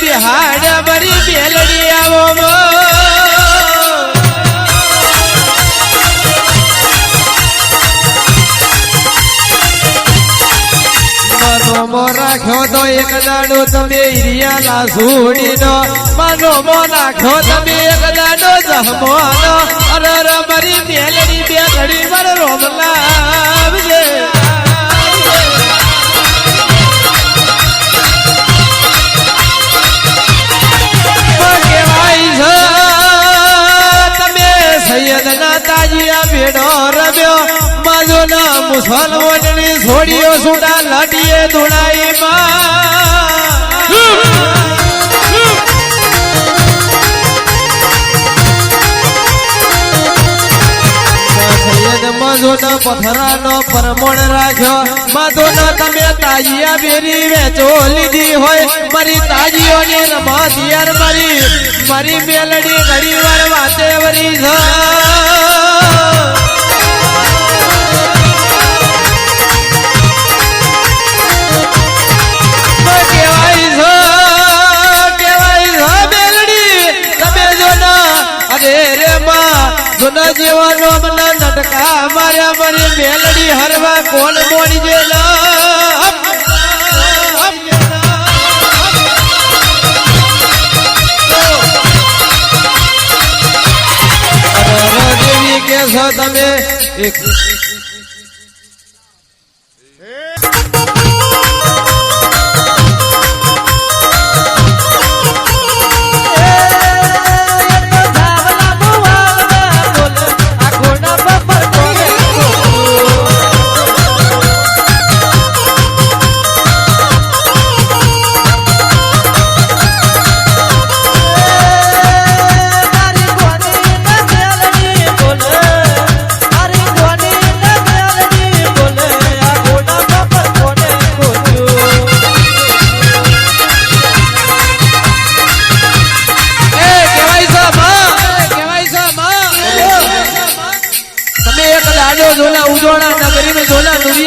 બિહાડ બરી બેલડી આવો મો. રાખ્યો તો એક દાડો તમે ઈરિયાલા સુડીનો મનોમો રાખ્યો તમે એક દાડો જહમોનો અરે મરી બેલડી બેલડી પર રોમલા આવજે. સુડા લાડીએ સૈયદ માજોના પથરાનો પરમણ રાખ્યો માધોના તમે તાજિયા બેરી વેચો લીધી હોય મારી તાજીઓની રમા દિયાર મારી મારી મેલડી ઘડી વાર વાતે વરી જૂના જીવાનો મને નટકા માર્યા મારી મેલડી હરવા કોણ મોડી જેલા દેવી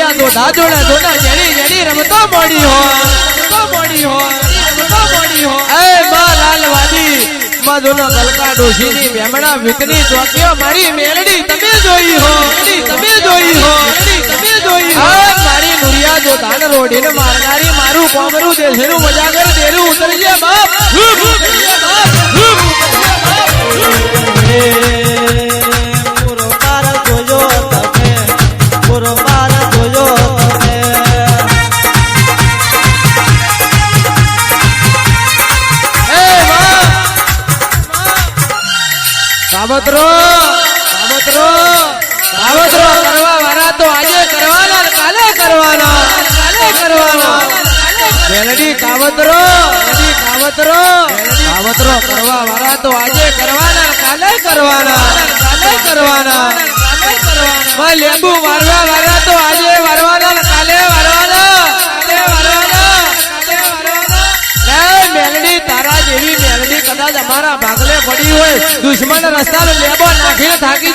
દુનિયા તો દાદોડા જોલા જેડી જેડી રમતો મોડી હો રમતો મોડી હો રમતો મોડી હો એ માં લાલવાદી માં જોલા ગલકા ડોશીની વેમણા વિકની ચોકીઓ મારી મેલડી તમે જોઈ હો તમે જોઈ હો તમે જોઈ હો. મારી નુરિયા જો ધાન રોડીને મારનારી મારું કોમરું દેશનું મજાગર દેરું ઉતરજે બાપ. સાવત્રો સાવત્રો સાવત્રો કરવા વાળા તો આજે કરવાના કાલે કરવાના કાલે કરવાના. મેલડી કાવતરો મેલડી કાવતરો કાવતરો કરવા વાળા તો આજે કરવાના કાલે કરવાના કાલે કરવાના. કાલે કરવાના. લેબુ લેંબુ વારવા વાળા તો આજે દુશ્મન રસ્તા લેબો નાખીને થાકી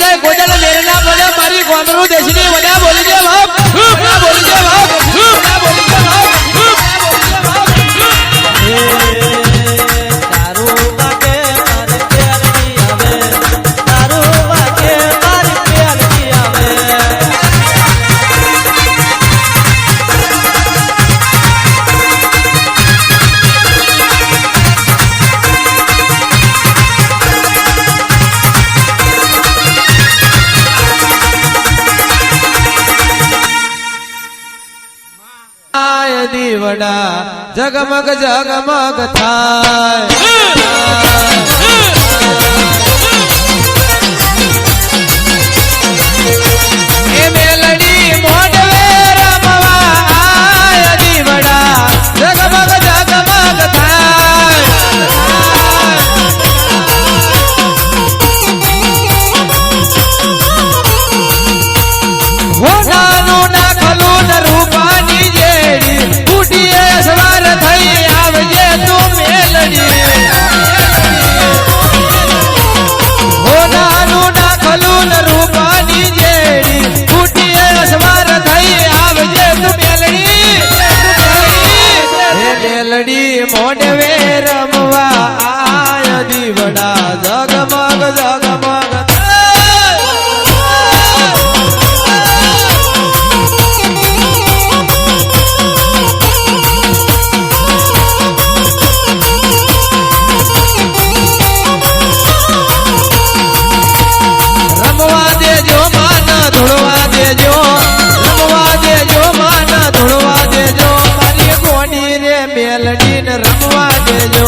દીવડા જગમગ જગમગ થાય. આપવા દેજો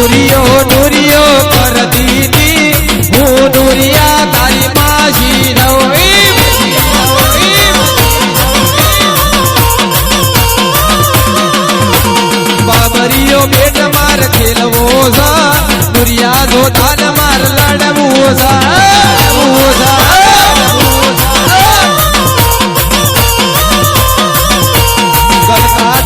દુરિયો દુરિયો કર દીધી. હું દુરિયા તારી માસી રવી બાબરીઓ બેટ માર ખેલવો સા દુરિયા ધોતાન માર લડવું સા ગણકા